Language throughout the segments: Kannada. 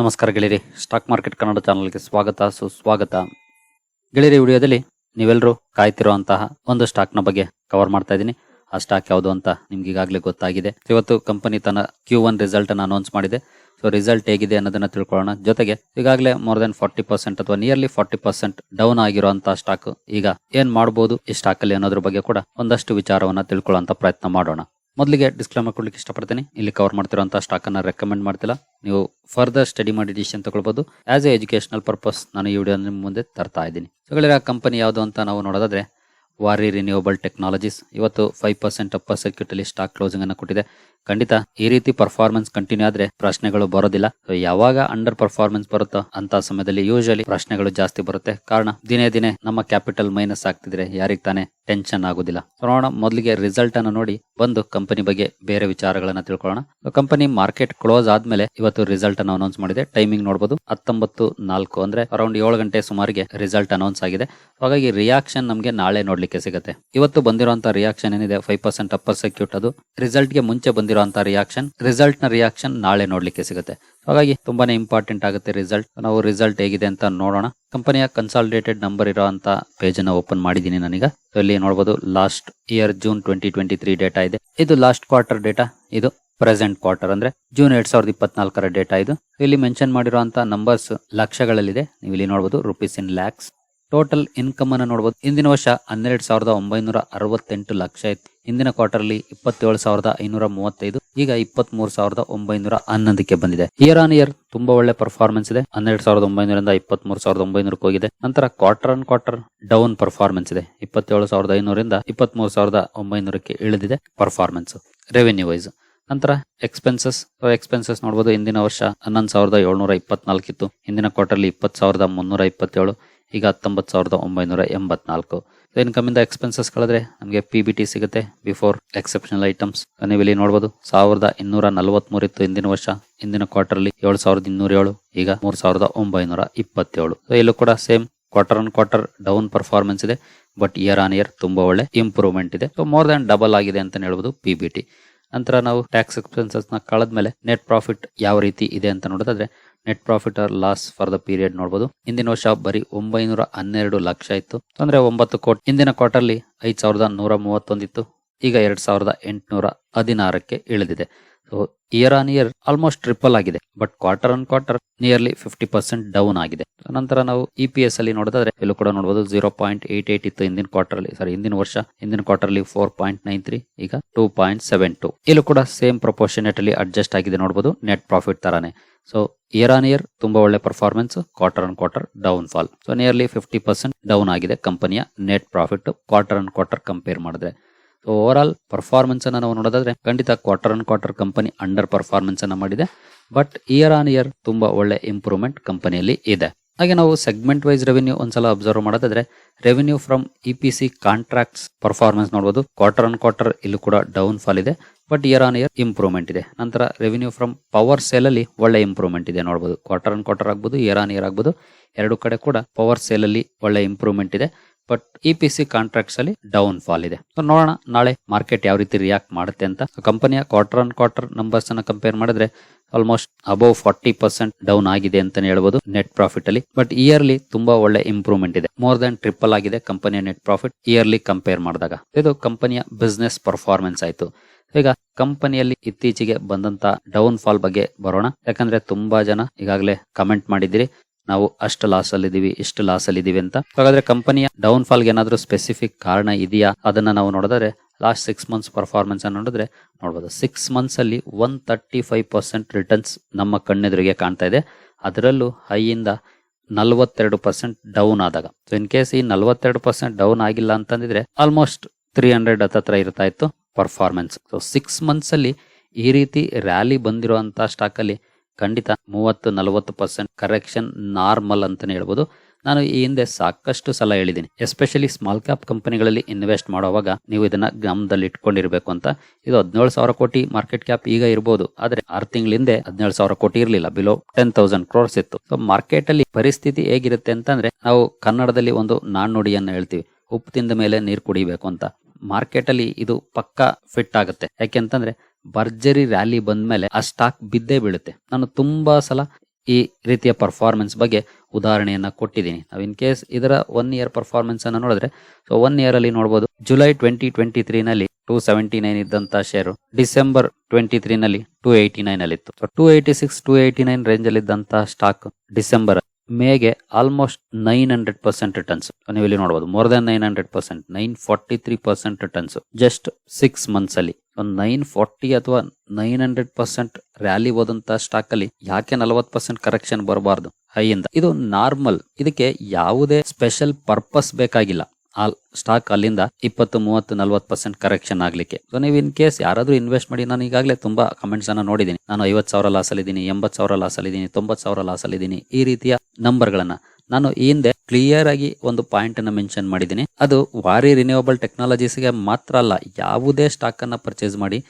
ನಮಸ್ಕಾರ ಗೆಳೆಯರಿ. ಸ್ಟಾಕ್ ಮಾರ್ಕೆಟ್ ಕನ್ನಡ ಚಾನಲ್ಗೆ ಸ್ವಾಗತ, ಸುಸ್ವಾಗತ. ಗೆಳೆಯರಿ ವಿಡಿಯೋದಲ್ಲಿ ನೀವೆಲ್ಲರೂ ಕಾಯ್ತಿರುವಂತಹ ಒಂದು ಸ್ಟಾಕ್ನ ಬಗ್ಗೆ ಕವರ್ ಮಾಡ್ತಾ ಇದ್ದೀನಿ. ಆ ಸ್ಟಾಕ್ ಯಾವುದು ಅಂತ ನಿಮ್ಗೆ ಈಗಾಗಲೇ ಗೊತ್ತಾಗಿದೆ. ಇವತ್ತು ಕಂಪನಿ ತನ್ನ ಕ್ಯೂ ಒನ್ ರಿಸಲ್ಟ್ ಅನ್ನು ಅನೌನ್ಸ್ ಮಾಡಿದೆ. ಸೊ ರಿಸಲ್ಟ್ ಹೇಗಿದೆ ಅನ್ನೋದನ್ನ ತಿಳ್ಕೊಳ್ಳೋಣ. ಜೊತೆಗೆ ಈಗಾಗಲೇ ಮೋರ್ ದೆನ್ ಫಾರ್ಟಿ ಪರ್ಸೆಂಟ್ ಅಥವಾ ನಿಯರ್ಲಿ ಫಾರ್ಟಿ ಪರ್ಸೆಂಟ್ ಡೌನ್ ಆಗಿರುವಂತಹ ಸ್ಟಾಕ್ ಈಗ ಏನ್ ಮಾಡಬಹುದು ಈ ಸ್ಟಾಕ್ ಅಲ್ಲಿ ಅನ್ನೋದ್ರ ಬಗ್ಗೆ ಕೂಡ ಒಂದಷ್ಟು ವಿಚಾರವನ್ನ ತಿಳ್ಕೊಳ್ಳುವಂತ ಪ್ರಯತ್ನ ಮಾಡೋಣ. ಮೊದಲಿಗೆ ಡಿಸ್ಕ್ಲೇಮರ್ ಕೊಡ್ಲಿಕ್ಕೆ ಇಷ್ಟಪಡ್ತೀನಿ. ಇಲ್ಲಿ ಕವರ್ ಮಾಡ್ತಿರುವಂತಹ ಸ್ಟಾಕ್ ಅನ್ನ ರೆಕಮೆಂಡ್ ಮಾಡ್ತಿಲ್ಲ. ನೀವು ಫರ್ದರ್ ಸ್ಟಡಿ ಮಾಡಿ ಡಿಸಿಷನ್ ತಗೊಳ್ಬೋದು. ಆಸ್ ಎ ಎಜುಕೇಷನಲ್ ಪರ್ಪಸ್ ನಾನು ಈ ವಿಡಿಯೋ ನಿಮ್ಮ ಮುಂದೆ ತರ್ತಾ ಇದ್ದೀನಿ. ಸೊ ಕಂಪನಿ ಯಾವುದು ಅಂತ ನಾವು ನೋಡೋದಾದ್ರೆ ವಾರಿ ರಿನ್ಯೂವಬಲ್ ಟೆಕ್ನಾಲಜೀಸ್ ಇವತ್ತು ಫೈವ್ ಪರ್ಸೆಂಟ್ ಅಪ್ಪರ್ ಸರ್ಕ್ಯೂಟ್ ಅಲ್ಲಿ ಸ್ಟಾಕ್ ಕ್ಲೋಸಿಂಗ್ ಅನ್ನು ಕೊಟ್ಟಿದೆ. ಖಂಡಿತ ಈ ರೀತಿ ಪರ್ಫಾರ್ಮೆನ್ಸ್ ಕಂಟಿನ್ಯೂ ಆದ್ರೆ ಪ್ರಶ್ನೆಗಳು ಬರೋದಿಲ್ಲ. ಯಾವಾಗ ಅಂಡರ್ ಪರ್ಫಾರ್ಮೆನ್ಸ್ ಬರುತ್ತೋ ಅಂತ ಸಮಯದಲ್ಲಿ ಯೂಶಲಿ ಪ್ರಶ್ನೆಗಳು ಜಾಸ್ತಿ ಬರುತ್ತೆ. ಕಾರಣ, ದಿನೇ ದಿನೇ ನಮ್ಮ ಕ್ಯಾಪಿಟಲ್ ಮೈನಸ್ ಆಗ್ತಿದ್ರೆ ಯಾರಿಗೆ ತಾನೇ? ಟೆನ್ಷನ್ ಆಗೋದಿಲ್ಲ. ನೋಡೋಣ, ಮೊದಲಿಗೆ ರಿಸಲ್ಟ್ ಅನ್ನು ನೋಡಿ ಬಂದು ಕಂಪನಿ ಬಗ್ಗೆ ಬೇರೆ ವಿಚಾರಗಳನ್ನ ತಿಳ್ಕೊಳ್ಳೋಣ. ಕಂಪನಿ ಮಾರ್ಕೆಟ್ ಕ್ಲೋಸ್ ಆದ್ಮೇಲೆ ಇವತ್ತು ರಿಸಲ್ಟ್ ಅನ್ನು ಅನೌನ್ಸ್ ಮಾಡಿದೆ. ಟೈಮಿಂಗ್ ನೋಡಬಹುದು ಹತ್ತೊಂಬತ್ತು ನಾಲ್ಕು ಅಂದ್ರೆ ಅರೌಂಡ್ ಏಳು ಗಂಟೆ ಸುಮಾರಿಗೆ ರಿಸಲ್ಟ್ ಅನೌನ್ಸ್ ಆಗಿದೆ. ಹಾಗಾಗಿ ರಿಯಾಕ್ಷನ್ ನಮಗೆ ನಾಳೆ ನೋಡ್ಲಿಕ್ಕೆ ಸಿಗುತ್ತೆ. ಇವತ್ತು ಬಂದಿರುವಂತಹ ರಿಯಾಕ್ಷನ್ ಏನಿದೆ? ಫೈವ್ ಪರ್ಸೆಂಟ್ ಅಪ್ಪರ್ ಸೆಕ್ಯೂಟ್ ಅದು. ರಿಸಲ್ಟ್ಗೆ ಮುಂಚೆ ಬಂದಿರುವಂತಹ ರಿಯಾಕ್ಷನ್ ರಿಸಲ್ಟ್ನ ರಿಯಾಕ್ಷನ್ ನಾಳೆ ನೋಡ್ಲಿಕ್ಕೆ ಸಿಗುತ್ತೆ. ಹಾಗಾಗಿ ತುಂಬಾನೇ ಇಂಪಾರ್ಟೆಂಟ್ ಆಗುತ್ತೆ ರಿಸಲ್ಟ್. ನಾವು ರಿಸಲ್ಟ್ ಹೇಗಿದೆ ಅಂತ ನೋಡೋಣ. ಕಂಪನಿಯ ಕನ್ಸಾಲಿಡೇಟೆಡ್ ನಂಬರ್ ಇರುವಂತ ಪೇಜ್ ಅನ್ನ ಓಪನ್ ಮಾಡಿದೀನಿ ನನಗೆ. ಇಲ್ಲಿ ನೋಡಬಹುದು last year June twenty twenty three data ಇದೆ. ಇದು ಲಾಸ್ಟ್ ಕ್ವಾರ್ಟರ್ ಡೇಟಾ. ಇದು ಪ್ರೆಸೆಂಟ್ ಕ್ವಾರ್ಟರ್ ಅಂದ್ರೆ ಜೂನ್ ಎರಡ್ ಸಾವಿರದ ಇಪ್ಪತ್ನಾಲ್ಕರ ಡೇಟಾ ಇದು. ಇಲ್ಲಿ ಮೆನ್ಷನ್ ಮಾಡಿರುವಂತ ನಂಬರ್ಸ್ ಲಕ್ಷಗಳಲ್ಲಿದೆ. ನೀವು ಇಲ್ಲಿ ನೋಡಬಹುದು rupees in lakhs. Total income ಅನ್ನು ನೋಡಬಹುದು ಇಂದಿನ ವರ್ಷ ಹನ್ನೆರಡು ಸಾವಿರದ ಒಂಬೈನೂರ ಅರವತ್ತೆಂಟು ಲಕ್ಷ ಇತ್ತು. ಇಂದಿನ ಕ್ವಾರ್ಟರ್ಲಿ ಇಪ್ಪತ್ತೇಳು ಸಾವಿರದ ಐನೂರ ಮೂವತ್ತೈದು, ಈಗ ಇಪ್ಪತ್ತ್ ಮೂರು ಸಾವಿರದ ಒಂಬೈನೂರ ಹನ್ನೊಂದಕ್ಕೆ ಬಂದಿದೆ. ಇಯರ್ ಆನ್ ಇಯರ್ ತುಂಬಾ ಒಳ್ಳೆ ಪರ್ಫಾರ್ಮೆನ್ಸ್ ಇದೆ. ಹನ್ನೆರಡು ಸಾವಿರದ ಒಂಬೈನೂರಿಂದ ಇಪ್ಪತ್ತ್ ಮೂರು ಸಾವಿರದ ಒಂಬೈನೂರಕ್ಕೆ ಹೋಗಿದೆ. ನಂತರ quarter on quarter down performance ಇದೆ. ಇಪ್ಪತ್ತೇಳು ಸಾವಿರದ ಐನೂರಿಂದ ಇಪ್ಪತ್ತ್ ಮೂರು ಸಾವಿರದ ಒಂಬೈನೂರಕ್ಕೆ ಇಳಿದಿದೆ ಪರ್ಫಾರ್ಮೆನ್ಸ್ ರೆವೆನ್ಯೂ ವೈಸ್ ನಂತರ ಎಕ್ಸ್ಪೆನ್ಸಸ್ ಎಕ್ಸ್ಪೆನ್ಸಸ್ ನೋಡಬಹುದು ಇಂದಿನ ವರ್ಷ ಹನ್ನೊಂದು ಸಾವಿರದ ಏಳ್ನೂರ ಇಪ್ಪತ್ನಾಲ್ಕು ಇತ್ತು ಇಂದಿನ ಕ್ವಾರ್ಟರ್ಲಿ ಇಪ್ಪತ್ತು ಸಾವಿರದ ಮುನ್ನೂರ ಇಪ್ಪತ್ತೇಳು. ಈಗ ಹತ್ತೊಂಬತ್ತು ಸಾವಿರದ ಒಂಬೈನೂರ ಎಂಬತ್ನಾಲ್ಕು. ಇನ್ಕಮ್ ಇಂದ ಎಕ್ಸ್ಪೆನ್ಸಸ್ ಕಳೆದ್ರೆ ನಮಗೆ ಪಿ ಬಿ ಟಿ ಸಿಗುತ್ತೆ ಬಿಫೋರ್ ಎಕ್ಸೆಪ್ಷನಲ್ ಐಟಮ್ಸ್ ನೀವು ಇಲ್ಲಿ ನೋಡಬಹುದು ಸಾವಿರದ ಇನ್ನೂರ ನಲವತ್ಮೂರು ಇತ್ತು ಹಿಂದಿನ ವರ್ಷ, ಹಿಂದಿನ ಕ್ವಾರ್ಟರ್ಲಿ ಏಳು ಸಾವಿರದ ಇನ್ನೂರ ಏಳು, ಈಗ ಮೂರು ಸಾವಿರದ ಒಂಬೈನೂರ ಇಪ್ಪತ್ತೇಳು. ಇಲ್ಲೂ ಕೂಡ same quarter on quarter down performance ಇದೆ ಬಟ್ ಇಯರ್ ಆನ್ ಇಯರ್ ತುಂಬಾ ಒಳ್ಳೆ ಇಂಪ್ರೂವ್ಮೆಂಟ್ ಇದೆ. ಸೊ ಮೋರ್ ದನ್ ಡಬಲ್ ಆಗಿದೆ ಅಂತ ಹೇಳ್ಬೋದು ಪಿ ಬಿ ಟಿ ನಂತರ ನಾವು ಟ್ಯಾಕ್ಸ್ ಎಕ್ಸ್ಪೆನ್ಸಸ್ನ ಕಳೆದ್ಮೇಲೆ ನೆಟ್ ಪ್ರಾಫಿಟ್ ಯಾವ ರೀತಿ ಇದೆ ಅಂತ ನೋಡೋದಾದ್ರೆ net profit or loss for the period ನೋಡಬಹುದು ಇಂದಿನ ವರ್ಷ ಬರೀ ಒಂಬೈನೂರ ಹನ್ನೆರಡು ಲಕ್ಷ ಇತ್ತು. ಅಂದ್ರೆ ಒಂಬತ್ತು ಕೋಟಿ. ಇಂದಿನ ಕ್ವಾರ್ಟರ್ಲಿ ಐದ್ ಸಾವಿರದ ನೂರ ಮೂವತ್ತೊಂದಿತ್ತು ಈಗ ಎರಡ್ ಸಾವಿರದ ಎಂಟುನೂರ ಹದಿನಾರಕ್ಕೆ ಇಳಿದಿದೆ. So year on year almost triple ಆಗಿದೆ. But quarter on quarter nearly fifty percent down ಆಗಿದೆ. ನಂತರ ನಾವು ಇ ಪಿ ಎಸ್ ಅಲ್ಲಿ ನೋಡಿದ್ರೆ ಇಲ್ಲೂ ಕೂಡ ನೋಡಬಹುದು ಜೀರೋ ಪಾಯಿಂಟ್ ಏಟ್ ಏಟ್ ಇತ್ತು ಇಂದಿನ ಕ್ವಾರ್ಟರ್ ಅಲ್ಲಿ ಸಾರಿ ಹಿಂದಿನ ವರ್ಷ ಹಿಂದಿನ ಕ್ವಾರ್ಟರ್ ಅಲ್ಲಿ ಫೋರ್ ಪಾಯಿಂಟ್ ನೈನ್ ತ್ರೀ ಈಗ ಟೂ ಪಾಯಿಂಟ್ ಸೆವೆನ್ ಟು ಇಲ್ಲೂ ಕೂಡ ಸೇಮ್ ಪ್ರಪೋರ್ಷನೇಟ್ ಅಲ್ಲಿ ಅಡ್ಜಸ್ಟ್ ಆಗಿದೆ ನೋಡಬಹುದು ನೆಟ್ ಪ್ರಾಫಿಟ್ ತರಾನೇ. ಸೊ ಇಯರ್ ಆನ್ ಇಯರ್ ತುಂಬಾ ಒಳ್ಳೆ performance quarter on quarter downfall so nearly fifty percent down ಆಗಿದೆ ಕಂಪನಿಯ net profit quarter on quarter compare ಮಾಡಿದ್ರೆ. ಸೊ ಓವರ್ ಆಲ್ ಪರ್ಫಾರ್ಮೆನ್ಸ್ ಅನ್ನ ನಾವು ನೋಡೋದಾದ್ರೆ, ಖಂಡಿತ quarter on quarter company underperformance ಅನ್ನ ಮಾಡಿದೆ. ಬಟ್ ಇಯರ್ ಆನ್ ಇಯರ್ ತುಂಬಾ ಒಳ್ಳೆ ಇಂಪ್ರೂವ್ಮೆಂಟ್ ಕಂಪನಿಯಲ್ಲಿ ಇದೆ. ಹಾಗೆ ನಾವು ಸೆಗ್ಮೆಂಟ್ ವೈಸ್ ರೆವೆನ್ಯೂ ಒಂದ್ಸಲ ಅಬ್ಸರ್ವ್ ಮಾಡೋದಾದ್ರೆ revenue from E P C contracts performance ನೋಡಬಹುದು ಕ್ವಾರ್ಟರ್ ಆನ್ ಕ್ವಾರ್ಟರ್ ಇಲ್ಲೂ ಕೂಡ ಡೌನ್ ಫಾಲ್ ಇದೆ but year on year improvement ಇದೆ. ನಂತರ ರೆವೆನ್ಯೂ ಫ್ರಮ್ ಪವರ್ ಸೇಲ್ ಅಲ್ಲಿ ಒಳ್ಳೆ ಇಂಪ್ರೂವ್ಮೆಂಟ್ ಇದೆ ನೋಡಬಹುದು ಕ್ವಾರ್ಟರ್ ಆನ್ ಕ್ವಾರ್ಟರ್ ಆಗ್ಬೋದು ಇಯರ್ ಆನ್ ಇಯರ್ ಆಗ್ಬೋದು. ಎರಡು ಕಡೆ ಕೂಡ ಪವರ್ ಸೇಲ್ ಅಲ್ಲಿ ಒಳ್ಳೆ ಇಂಪ್ರೂವ್ಮೆಂಟ್ ಇದೆ. But E P C contracts ಅಲ್ಲಿ ಡೌನ್ ಫಾಲ್ ಇದೆ ನೋಡೋಣ ನಾಳೆ ಮಾರ್ಕೆಟ್ ಯಾವ ರೀತಿ ರಿಯಾಕ್ಟ್ ಮಾಡುತ್ತೆ ಅಂತ. ಕಂಪನಿಯ ಕ್ವಾರ್ಟರ್ ಆನ್ ಕ್ವಾರ್ಟರ್ ನಂಬರ್ಸ್ ಅನ್ನ ಕಂಪೇರ್ ಮಾಡಿದ್ರೆ almost above forty percent down ಆಗಿದೆ ಅಂತಾನೆ ಹೇಳ್ಬೋದು ನೆಟ್ ಪ್ರಾಫಿಟ್ ಅಲ್ಲಿ. ಬಟ್ ಇಯರ್ಲಿ ತುಂಬಾ ಒಳ್ಳೆ ಇಂಪ್ರೂವ್ಮೆಂಟ್ ಇದೆ. ಮೋರ್ ದನ್ ಟ್ರಿಪಲ್ ಆಗಿದೆ ಕಂಪನಿಯ ನೆಟ್ ಪ್ರಾಫಿಟ್ ಇಯರ್ಲಿ ಕಂಪೇರ್ ಮಾಡಿದಾಗ. ಇದು ಕಂಪನಿಯ ಬಿಸ್ನೆಸ್ ಪರ್ಫಾರ್ಮೆನ್ಸ್ ಆಯ್ತು. ಈಗ ಕಂಪನಿಯಲ್ಲಿ ಇತ್ತೀಚೆಗೆ ಬಂದಂತ ಡೌನ್ ಫಾಲ್ ಬಗ್ಗೆ ಬರೋಣ. ಯಾಕಂದ್ರೆ ತುಂಬಾ ಜನ ಈಗಾಗಲೇ ಕಮೆಂಟ್ ಮಾಡಿದಿರಿ ನಾವು ಅಷ್ಟು ಲಾಸ್ ಅಲ್ಲಿ ಇದೀವಿ, ಇಷ್ಟು ಲಾಸ್ ಅಲ್ಲಿ ಇದೀವಿ ಅಂತ. ಹಾಗಾದ್ರೆ ಕಂಪನಿಯ ಡೌನ್ ಫಾಲ್ ಏನಾದರೂ ಸ್ಪೆಸಿಫಿಕ್ ಕಾರಣ ಇದೆಯಾ? ಅದನ್ನ ನಾವು ನೋಡಿದ್ರೆ ಲಾಸ್ಟ್ ಸಿಕ್ಸ್ ಮಂತ್ಸ್ ಪರ್ಫಾರ್ಮೆನ್ಸ್ ಅನ್ನು ನೋಡಿದ್ರೆ ನೋಡ್ಬೋದು. ಸಿಕ್ಸ್ ಮಂತ್ಸ್ ಅಲ್ಲಿ one thirty five percent returns ನಮ್ಮ ಕಣ್ಣೆದುರಿಗೆ ಕಾಣ್ತಾ ಇದೆ. ಅದರಲ್ಲೂ ಹೈಯಿಂದ ನಲ್ವತ್ತೆರಡು ಪರ್ಸೆಂಟ್ ಡೌನ್ ಆದಾಗ. ಸೊ ಇನ್ ಕೇಸ್ ಈ ನಲವತ್ತೆರಡು ಪರ್ಸೆಂಟ್ ಡೌನ್ ಆಗಿಲ್ಲ ಅಂತಂದಿದ್ರೆ ಆಲ್ಮೋಸ್ಟ್ ತ್ರೀ ಹಂಡ್ರೆಡ್ ಹತ್ತತ್ರ ಇರ್ತಾ ಇತ್ತು ಪರ್ಫಾರ್ಮೆನ್ಸ್ ಸೊ ಸಿಕ್ಸ್ ಮಂತ್ಸ್ ಅಲ್ಲಿ ಈ ರೀತಿ ರ್ಯಾಲಿ ಬಂದಿರುವಂತಹ ಸ್ಟಾಕ್ ಅಲ್ಲಿ ಖಂಡಿತ ಮೂವತ್ತು, ನಲವತ್ತು ಪರ್ಸೆಂಟ್ ಕರೆಕ್ಷನ್ ನಾರ್ಮಲ್ ಅಂತಲೇ ಹೇಳ್ಬೋದು. ನಾನು ಈ ಹಿಂದೆ ಸಾಕಷ್ಟು ಸಲ ಹೇಳಿದ್ದೀನಿ. ಎಸ್ಪೆಷಲಿ ಸ್ಮಾಲ್ ಕ್ಯಾಪ್ ಕಂಪನಿಗಳಲ್ಲಿ ಇನ್ವೆಸ್ಟ್ ಮಾಡುವಾಗ ನೀವು ಇದನ್ನ ಗಮನದಲ್ಲಿ ಇಟ್ಕೊಂಡಿರಬೇಕು ಅಂತ. ಇದು ಹದಿನೇಳು ಸಾವಿರ ಕೋಟಿ ಮಾರ್ಕೆಟ್ ಕ್ಯಾಪ್ ಈಗ ಇರಬಹುದು ಆದರೆ ಆರು ತಿಂಗಳ ಹಿಂದೆ ಹದಿನೇಳು ಸಾವಿರ ಕೋಟಿ ಇರಲಿಲ್ಲ. ಬಿಲೋ ಟೆನ್ ತೌಸಂಡ್ ಕ್ರೋರ್ಸ್ ಇತ್ತು. ಸೊ ಮಾರ್ಕೆಟ್ ಅಲ್ಲಿ ಪರಿಸ್ಥಿತಿ ಹೇಗಿರುತ್ತೆ ಅಂತಂದ್ರೆ ನಾವು ಕನ್ನಡದಲ್ಲಿ ಒಂದು ನಾಣ್ಣುಡಿಯನ್ನು ಹೇಳ್ತೀವಿ. ಉಪ್ಪು ತಿಂದ ಮೇಲೆ ನೀರು ಕುಡಿಬೇಕು ಅಂತ. ಮಾರ್ಕೆಟ್ ಅಲ್ಲಿ ಇದು ಪಕ್ಕಾ ಫಿಟ್ ಆಗುತ್ತೆ. ಯಾಕೆಂತಂದ್ರೆ ಭರ್ಜರಿ ರ್ಯಾಲಿ ಬಂದ್ಮೇಲೆ ಆ ಸ್ಟಾಕ್ ಬಿದ್ದೇ ಬೀಳುತ್ತೆ. ನಾನು ತುಂಬಾ ಸಲ ಈ ರೀತಿಯ ಪರ್ಫಾರ್ಮೆನ್ಸ್ ಬಗ್ಗೆ ಉದಾಹರಣೆಯನ್ನ ಕೊಟ್ಟಿದ್ದೀನಿ. ನಾವು ಇನ್ ಕೇಸ್ ಇದರ ಒನ್ ಇಯರ್ ಪರ್ಫಾರ್ಮೆನ್ಸ್ ಅನ್ನ ನೋಡಿದ್ರೆ ಸೊ ಒನ್ ಇಯರ್ ಅಲ್ಲಿ ನೋಡಬಹುದು ಜುಲೈ ಟ್ವೆಂಟಿ ಟ್ವೆಂಟಿ ತ್ರೀ ನಲ್ಲಿ ಟೂ ಸೆವೆಂಟಿ ನೈನ್ ಇದ್ದಂತ ಶೇರು ಡಿಸೆಂಬರ್ ಟ್ವೆಂಟಿ ತ್ರೀ ನಲ್ಲಿ ಟೂ ಏಯ್ಟಿ ನೈನ್ ಅಲ್ಲಿ ಇತ್ತು two eighty six two eighty nine range ಅಲ್ಲಿ. ಇದ್ದಂತ stock December ಮೇಗೆ almost nine hundred percent returns ನೀವು ಇಲ್ಲಿ ನೋಡಬಹುದು more than nine hundred percent nine forty three percent returns just six months ಅಲ್ಲಿ. ಒಂದು ನೈನ್ ಫಾರ್ಟಿ ಅಥವಾ ನೈನ್ ಹಂಡ್ರೆಡ್ ಪರ್ಸೆಂಟ್ ರ್ಯಾಲಿ ಹೋದಂತ ಸ್ಟಾಕ್ ಅಲ್ಲಿ ಯಾಕೆ ನಲವತ್ ಪರ್ಸೆಂಟ್ ಕರೆಕ್ಷನ್ ಬರಬಾರ್ದು? ಇಂದ ಇದು ನಾರ್ಮಲ್ ಇದಕ್ಕೆ ಯಾವುದೇ ಸ್ಪೆಷಲ್ ಪರ್ಪಸ್ ಬೇಕಾಗಿಲ್ಲ. ಸ್ಟಾಕ್ ಅಲ್ಲಿಂದ ಇಪ್ಪತ್ತು, ಮೂವತ್ತು, ನಲ್ವತ್ತು ಪರ್ಸೆಂಟ್ ಕರೆಕ್ಷನ್ ಆಗ್ಲಿಕ್ಕೆ. ಸೊ ನೀವು ಇನ್ ಕೇಸ್ ಯಾರಾದ್ರೂ ಇನ್ವೆಸ್ಟ್ ಮಾಡಿ, ನಾನು ಈಗಾಗಲೇ ತುಂಬಾ ಕಮೆಂಟ್ಸ್ ಅನ್ನ ನೋಡಿದ್ದೀನಿ. ನಾನು ಐವತ್ತು ಸಾವಿರ ಲಾಸ್ ಅಲ್ಲಿದ್ದೀನಿ, ಎಂಬತ್ತು ಸಾವಿರ ಲಾಸ್ ಅಲ್ಲಿದ್ದೀನಿ, ತೊಂಬತ್ತು ಸಾವಿರ ಲಾಸ್ ಅಲ್ಲಿದ್ದೀನಿ, ಈ ರೀತಿಯ ನಂಬರ್ಗಳನ್ನ ನಾನು ಈ ಹಿಂದೆ ಕ್ಲಿಯರ್ ಆಗಿ ಒಂದು ಪಾಯಿಂಟ್ ಅನ್ನ ಮೆನ್ಷನ್ ಮಾಡಿದ್ದೀನಿ. ಅದು ವಾರಿ ರಿನ್ಯೂವಬಲ್ ಟೆಕ್ನಾಲಜೀಸ್ಗೆ ಮಾತ್ರ ಅಲ್ಲ, ಯಾವುದೇ ಸ್ಟಾಕ್ ಅನ್ನ ಪರ್ಚೇಸ್ ಮಾಡಿ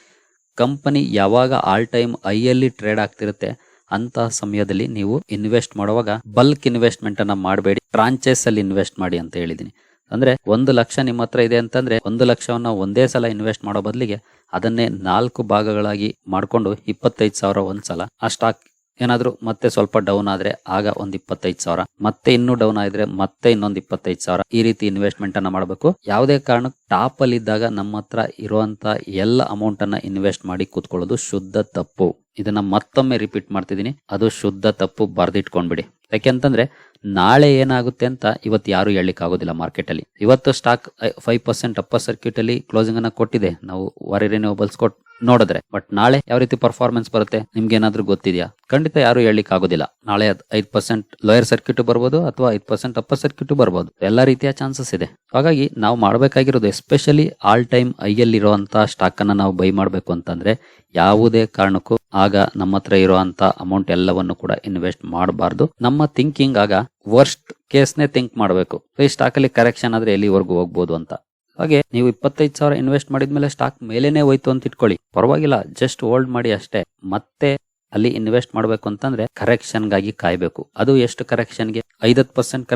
ಕಂಪನಿ ಯಾವಾಗ ಆಲ್ ಟೈಮ್ ಐಯಲ್ಲಿ ಟ್ರೇಡ್ ಆಗ್ತಿರುತ್ತೆ ಅಂತ ಸಮಯದಲ್ಲಿ ನೀವು ಇನ್ವೆಸ್ಟ್ ಮಾಡುವಾಗ ಬಲ್ಕ್ ಇನ್ವೆಸ್ಟ್ಮೆಂಟ್ ಅನ್ನ ಮಾಡಬೇಡಿ ಟ್ರಾಂಚೆಸ್ ಅಲ್ಲಿ ಇನ್ವೆಸ್ಟ್ ಮಾಡಿ ಅಂತ ಹೇಳಿದೀನಿ ಅಂದ್ರೆ ಒಂದು ಲಕ್ಷ ನಿಮ್ಮ ಹತ್ರ ಇದೆ ಅಂತಂದ್ರೆ ಒಂದು ಲಕ್ಷವನ್ನ ಒಂದೇ ಸಲ ಇನ್ವೆಸ್ಟ್ ಮಾಡೋ ಬದಲಿಗೆ ಅದನ್ನೇ ನಾಲ್ಕು ಭಾಗಗಳಾಗಿ ಮಾಡ್ಕೊಂಡು ಇಪ್ಪತ್ತೈದು ಸಾವಿರ ಒಂದ್ ಸಲ. ಆ ಸ್ಟಾಕ್ ಏನಾದ್ರೂ ಮತ್ತೆ ಸ್ವಲ್ಪ ಡೌನ್ ಆದ್ರೆ ಆಗ ಒಂದ್ ಇಪ್ಪತ್ತೈದು ಸಾವಿರ. ಮತ್ತೆ ಇನ್ನೂ ಡೌನ್ ಆದ್ರೆ ಮತ್ತೆ ಇನ್ನೊಂದ್ ಇಪ್ಪತ್ತೈದು ಸಾವಿರ. ಈ ರೀತಿ ಇನ್ವೆಸ್ಟ್ಮೆಂಟ್ ಅನ್ನ ಮಾಡಬೇಕು. ಯಾವುದೇ ಕಾರಣಕ್ಕೆ ಟಾಪ್ ಅಲ್ಲಿ ಇದ್ದಾಗ ನಮ್ಮ ಹತ್ರ ಇರುವಂತ ಎಲ್ಲ ಅಮೌಂಟ್ ಅನ್ನ ಇನ್ವೆಸ್ಟ್ ಮಾಡಿ ಕೂತ್ಕೊಳ್ಳೋದು ಶುದ್ಧ ತಪ್ಪು. ಇದನ್ನ ಮತ್ತೊಮ್ಮೆ ರಿಪೀಟ್ ಮಾಡ್ತಿದ್ದೀನಿ. ಅದು ಶುದ್ಧ ತಪ್ಪು ಬರ್ದಿಟ್ಕೊಂಡ್ಬಿಡಿ. ಯಾಕೆಂತಂದ್ರೆ ನಾಳೆ ಏನಾಗುತ್ತೆ ಅಂತ ಇವತ್ತು ಯಾರು ಹೇಳಲಿಕ್ಕೆ ಆಗೋದಿಲ್ಲ ಮಾರ್ಕೆಟ್ ಅಲ್ಲಿ. ಇವತ್ತು stock five percent upper circuit ಅಲ್ಲಿ ಕ್ಲೋಸಿಂಗ್ ಅನ್ನ ಕೊಟ್ಟಿದೆ. ನಾವು ವಾರಿ ರಿನ್ಯೂವಬಲ್ಸ್ ಕೊಟ್ ನೋಡಿದ್ರೆ. ಬಟ್ ನಾಳೆ ಯಾವ ರೀತಿ ಪರ್ಫಾರ್ಮೆನ್ಸ್ ಬರುತ್ತೆ ನಿಮ್ಗೆ ಏನಾದ್ರೂ ಗೊತ್ತಿದೆಯಾ? ಖಂಡಿತ ಯಾರು ಹೇಳಲಿಕ್ಕೆ ಆಗೋದಿಲ್ಲ ನಾಳೆ ಐದ್ ಪರ್ಸೆಂಟ್ ಲೋಯರ್ ಸರ್ಕ್ಯೂಟ್ ಬರ್ಬೋದು ಅಥವಾ ಐದ್ ಪರ್ಸೆಂಟ್ ಅಪ್ಪರ್ ಸರ್ಕ್ಯೂಟ್ ಬರ್ಬೋದು. ಎಲ್ಲಾ ರೀತಿಯ ಚಾನ್ಸಸ್ ಇದೆ. ಹಾಗಾಗಿ ನಾವು ಮಾಡಬೇಕಾಗಿರೋದು ಎಸ್ಪೆಷಲಿ ಆಲ್ ಟೈಮ್ ಐಯಲ್ಲಿ ಇರುವಂತ ಸ್ಟಾಕ್ ಅನ್ನ ನಾವು ಬೈ ಮಾಡಬೇಕು ಅಂತಂದ್ರೆ, ಯಾವುದೇ ಕಾರಣಕ್ಕೂ ಆಗ ನಮ್ಮ ಹತ್ರ ಇರುವಂತ ಅಮೌಂಟ್ ಎಲ್ಲವನ್ನು ಕೂಡ ಇನ್ವೆಸ್ಟ್ ಮಾಡಬಾರ್ದು. ನಮ್ಮ ಥಿಂಕಿಂಗ್ ಆಗ ವರ್ಸ್ಟ್ ಕೇಸ್ನೇ ಥಿಂಕ್ ಮಾಡಬೇಕು. ಈ ಸ್ಟಾಕ್ ಅಲ್ಲಿ ಕರೆಕ್ಷನ್ ಆದ್ರೆ ಎಲ್ಲಿವರೆಗೂ ಹೋಗ್ಬೋದು ಅಂತ. ಹಾಗೆ ನೀವು ಇಪ್ಪತ್ತೈದು ಸಾವಿರ ಇನ್ವೆಸ್ಟ್ ಮಾಡಿದ್ಮೇಲೆ ಸ್ಟಾಕ್ ಮೇಲೇನೆ ಹೋಯ್ತು ಅಂತ ಇಟ್ಕೊಳ್ಳಿ. ಪರವಾಗಿಲ್ಲ ಜಸ್ಟ್ ಹೋಲ್ಡ್ ಮಾಡಿ ಅಷ್ಟೇ. ಮತ್ತೆ ಅಲ್ಲಿ ಇನ್ವೆಸ್ಟ್ ಮಾಡಬೇಕು ಅಂತಂದ್ರೆ ಕರೆಕ್ಷನ್ಗಾಗಿ ಕಾಯ್ಬೇಕು. ಅದು ಎಷ್ಟು ಕರೆಕ್ಷನ್ಗೆ ಐದತ್ತು ಪರ್ಸೆಂಟ್